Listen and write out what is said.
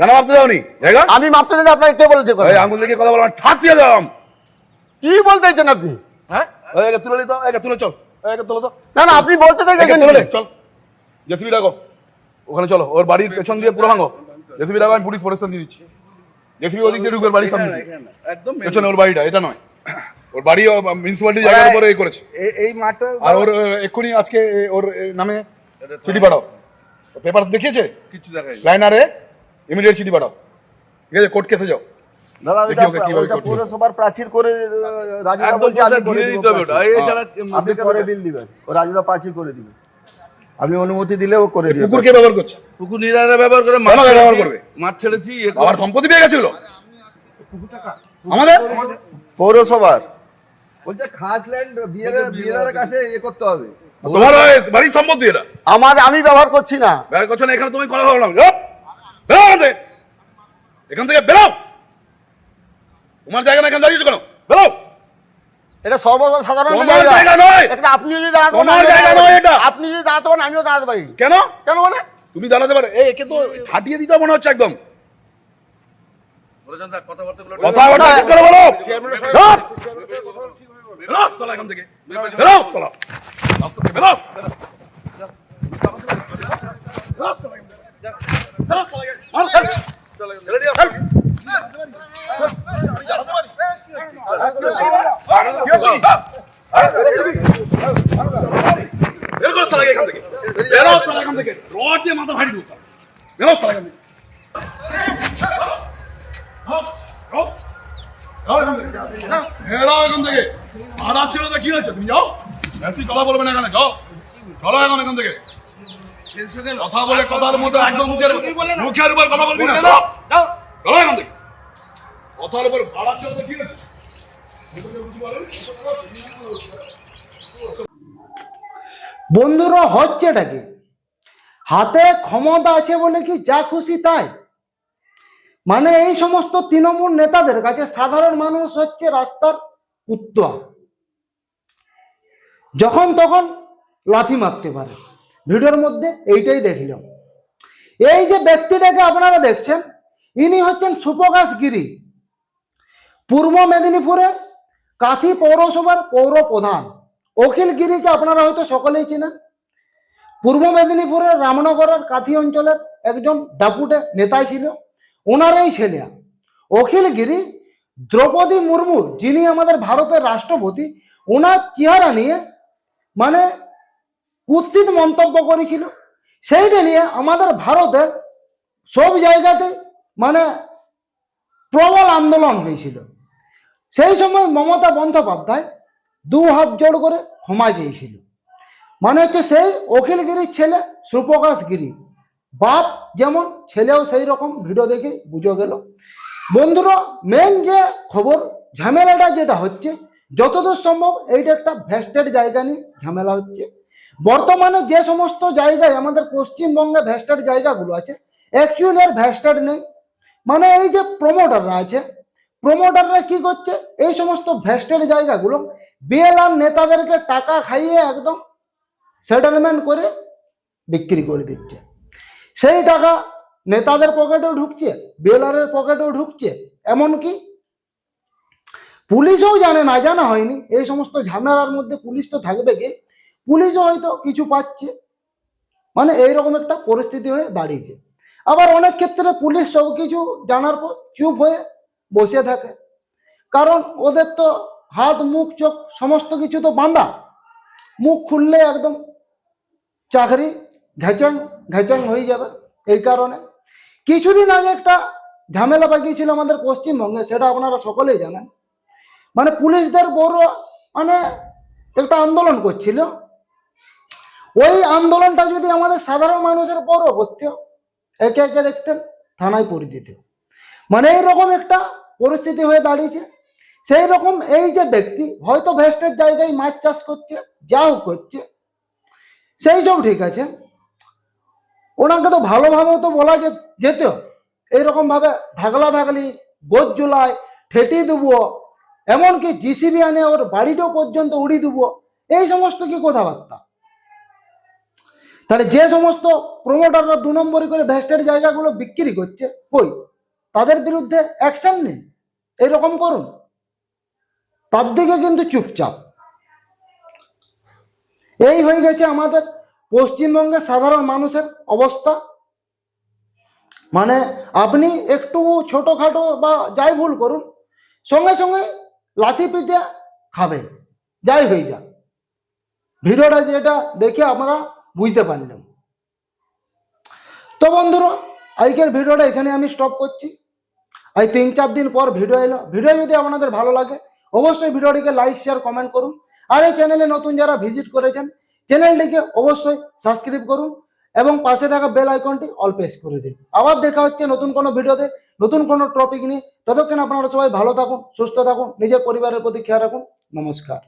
কেন ভাবতে যাওনি? আমি মাপতে আপনাকে কে বলেছে আঙুল দেখে কথা বলা ঠাকিয়ে দিলাম। কি বলতে চাইছেন আপনি? হ্যাঁ? তুলে একে তুলে চল একে তুলে তো। না না আপনি বলতে চাইছেন চল। জেসিবি ডাকো ওখানে চলো ওর বাড়ির পেছন দিয়ে পুরো ভাঙো। জেসিবি ডাকো আমি পুলিশ প্রোটেকশন দিয়ে দিচ্ছি জেসিবি ওদিক দিয়ে ঢুকবে বাড়ির সামনে একদম পেছনে ওর বাড়িটা এটা নয়। ওর বাড়ি মিউনিসিপালিটি জায়গার উপরে করেছে। এই- মাঠটা আর ওর এক্ষুনি আজকে ওর নামে চিঠি পাঠাও। পেপার দেখিয়েছে? কিছু দেখাই লাইনারে? ইমিডিয়েট চিঠি পাঠাও ঠিক আছে? কোর্ট কেসে যাও। পৌরসভার প্রাচীর করে রাজুদা বলছে আমি করে দিব ছাড়া আপনি পরে বিল দিবেন। ও রাজুদা প্রাচীর করে দিবে। আপনি অনুমতি দিলে ও করে দিবে কুকুর ব্যবহার করছে। নিরারা ব্যবহার করে মাছ ব্যবহার করবে? মাছ ছেড়েছি আমার সম্পত্তি পেয়ে গেছিল। আমাদের? পৌরসভার। বলছে খাস ল্যান্ড বিএলআর বিএলআর কাছে এ করতে হবে। তোমার বাড়ির সম্পত্তি এটা। আমার আমি ব্যবহার করছি না। ব্যবহার করছ না এখানে তুমি কথা বললাম বেরো এখান থেকে এখান থেকে বেরো। তোমার জায়গা না এখানে দাঁড়িয়েছো কেন বেরো। এটা সর্বসাধারণ জায়গা। নয়। এটা আপনি যদি দাঁড়াতে তোমার আমিও জায়গা দাঁড়াতে নয় পারি। এটা। আপনি যদি দাঁড়াতে পারেন আমিও দাঁড়াতে পারি। কেন? কেন মানে? তুমি দাঁড়াতে পারো। এই একে তো হাঁটিয়ে দিতে মনে হচ্ছে একদম। বলেছেন না, কথাবার্তাগুলো কথা বলা ঠিক করে বলো। বেরো। চলো এখান থেকে। বেরো চলো। রাস্তা বেরো। বের করো শালাকে এখান থেকে বেরো এখান থেকে। রড দিয়ে মাথা ফাটি দেবো বেরো শালা এখান থেকে। যাও, যাও। যাও এখান থেকে। বেরো এখান থেকে। আদা ছিল তো কি হয়েছে? তুমি যাও। বেশি কথা বলবে না এখানে যাও। চলো এখন এখান থেকে। কথা বলে কথার মতো একদম মুখের মুখের উপর কথা বলবি না। যাও যাও। চলো এখান থেকে। কথার উপর ভাড়া ছিল তো কি হয়েছে? বন্ধুরা হচ্ছেটা কি? হাতে ক্ষমতা আছে বলে কি যা খুশি তাই? মানে এই সমস্ত তৃণমূল নেতাদের কাছে সাধারণ মানুষ হচ্ছে রাস্তার উত্তর। যখন তখন লাথি মারতে পারে। ভিডিওর মধ্যে এইটাই দেখলাম। এই যে ব্যক্তিটাকে আপনারা দেখছেন, ইনি হচ্ছেন সুপ্রকাশ গিরি। পূর্ব মেদিনীপুরের কাথি পৌরসভার পৌর প্রধান অখিল গিরিকে আপনারা হয়তো সকলেই চেনেন। পূর্ব মেদিনীপুরের রামনগরের কাথি অঞ্চলের একজন ডাপুটে নেতা ছিল। ওনার এই ছেলে। অখিল গিরি, দ্রৌপদী মুর্মু, যিনি আমাদের ভারতের রাষ্ট্রপতি ওনার চেহারা নিয়ে মানে কুৎসিত মন্তব্য করেছিল। সেইটা নিয়ে আমাদের ভারতের সব জায়গাতে মানে প্রবল আন্দোলন হয়েছিল। সেই সময় মমতা বন্দ্যোপাধ্যায় দু হাত জোড় করে ক্ষমা চেয়েছিল মানে হচ্ছে সেই অখিলগিরির ছেলে সুপ্রকাশ গিরি বাপ যেমন ছেলেও সেই রকম ভিডিও দেখে বুঝে গেল। বন্ধুরা মেন যে খবর, ঝামেলাটা যেটা হচ্ছে, যতদূর সম্ভব এইটা একটা ভেস্টেড জায়গা নিয়ে ঝামেলা হচ্ছে। বর্তমানে যে সমস্ত জায়গায় আমাদের পশ্চিমবঙ্গে ভেস্টেড জায়গাগুলো আছে অ্যাকচুয়ালি আর ভেস্টেড নেই। মানে এই যে প্রমোটাররা আছে প্রমোটাররা কি করছে? এই সমস্ত ভেস্টেড জায়গাগুলো বিএলআর নেতাদেরকে টাকা খাইয়ে একদম সেটেলমেন্ট করে বিক্রি করে দিচ্ছে। সেই টাকা নেতাদের পকেটেও ঢুকছে বিএলআর এর পকেটেও ঢুকছে। এমনকি পুলিশও জানে না, জানা হয়নি। এই সমস্ত ঝামেলার মধ্যে পুলিশ তো থাকবে কি? পুলিশও হয়তো কিছু পাচ্ছে। মানে এইরকম একটা পরিস্থিতি হয়ে দাঁড়িয়েছে। আবার অনেক ক্ষেত্রে পুলিশ সব কিছু জানার পর চুপ হয়ে বসে থাকে। কারণ ওদের তো হাত, মুখ, চোখ সমস্ত কিছু তো বাঁধা। মুখ খুললে একদম চাকরি ঘেচাং ঘেচাং হয়ে যাবে এই কারণে। কিছুদিন আগে একটা ঝামেলা পাকিয়েছিল আমাদের পশ্চিমবঙ্গে, সেটা আপনারা সকলেই জানেন। মানে পুলিশদের বড় মানে একটা আন্দোলন করছিল। ওই আন্দোলনটা যদি আমাদের সাধারণ মানুষের বড় করতে একে একে দেখতেন থানায় পড়ে দিত মানে এইরকম একটা পরিস্থিতি হয়ে দাঁড়িয়েছে। সেই রকম এই যে ব্যক্তি হয়তো ভেস্টের জায়গায় মাছ চাষ করছে যাও করছে, সেই সব ঠিক আছে। ওনাকে তো ভালোভাবেও তো বলা যেত এইরকম ভাবে ধাগলা ধাগলি গোজ জুলাই ঠেটি দেবো এমনকি জিসিবি আনে ওর বাড়িটাও পর্যন্ত উড়িয়ে দেবো এই সমস্ত কি কথাবার্তা? তাহলে যে সমস্ত প্রমোটাররা দু নম্বরই করে ভেস্টের জায়গাগুলো বিক্রি করছে, কই? তাদের বিরুদ্ধে অ্যাকশন নিন। এরকম করুন। তার দিকে কিন্তু চুপচাপ। এই হয়ে গেছে আমাদের পশ্চিমবঙ্গে সাধারণ মানুষের অবস্থা। মানে আপনি একটু ছোটখাটো বা যাই ভুল করুন, সঙ্গে সঙ্গে লাথি পিঠে খাবে যাই হয়ে যাক। ভিডিওটা যেটা দেখে আমরা বুঝতে পারলাম তো বন্ধুরা আজকের ভিডিওটা এখানে আমি স্টপ করছি। আজ তিন চার দিন পর ভিডিও এলো। ভিডিও যদি আপনাদের ভালো লাগে, অবশ্যই ভিডিওটিকে লাইক শেয়ার কমেন্ট করুন। আর এই চ্যানেলে নতুন যারা ভিজিট করেছেন চ্যানেলটিকে অবশ্যই সাবস্ক্রাইব করুন এবং পাশে থাকা বেল আইকনটি অল প্রেস করে দিন। আবার দেখা হচ্ছে নতুন কোনো ভিডিওতে, নতুন কোনো টপিক নিয়ে। ততক্ষণ আপনারা সবাই ভালো থাকুন, সুস্থ থাকুন, নিজের পরিবারের প্রতি খেয়াল রাখুন। নমস্কার।